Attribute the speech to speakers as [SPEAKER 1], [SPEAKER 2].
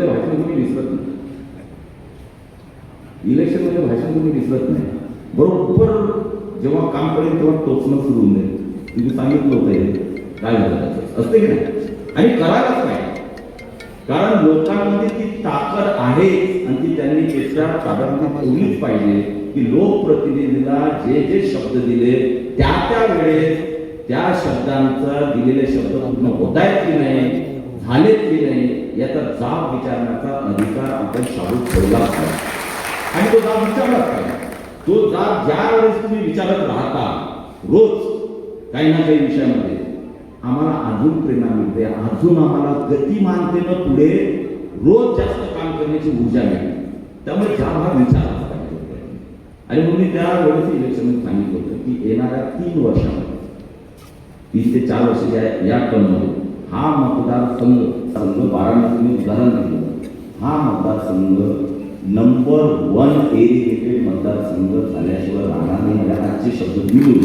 [SPEAKER 1] इलेक्शनमध्ये भाषण तुम्ही विसरत नाही. इलेक्शनमध्ये भाषण तुम्ही विसरत नाही. बरोबर जेव्हा काम करेल तेव्हा टोचणं सुरू होऊन जाईल. तुम्ही सांगितलं होतं हे काय झालं असते की नाही? आणि करायलाच नाही कारण लोकांमध्ये ती ताकद आहे आणि ती त्यांनी चेष्टा साधारण ठेवलीच पाहिजे की लोकप्रतिनिधीला जे जे शब्द दिले त्या त्या वेळेस त्या शब्दांचा दिलेले शब्द पूर्ण होत आहेत की नाही झालेत याचा जाब विचारण्याचा अधिकार आपण शाहू ठेवलाच पाहिजे. आणि तो जाब विचारलाच पाहिजे. तो जाब ज्या वेळेस तुम्ही विचारत राहता रोज काही ना काही विषयामध्ये आम्हाला अजून प्रेरणा मिळते. अजून आम्हाला गतिमानतेनं पुढे रोज जास्त काम करण्याची ऊर्जा मिळते. त्यामुळे जाब भाग विचारायला पाहिजे आणि म्हणून मी त्या वेळेस इलेक्शनमध्ये सांगितलं होतं की येणाऱ्या तीन वर्षामध्ये तीस ते चार वर्ष या टर्ममध्ये हा मतदारसंघ संघ बारामतीने उदाहरण दिलं. हा मतदारसंघ नंबर वन एरिगेटेड मतदारसंघ झाल्याशिवाय राहणार नाही. म्हणजे आजचे शब्द मिळून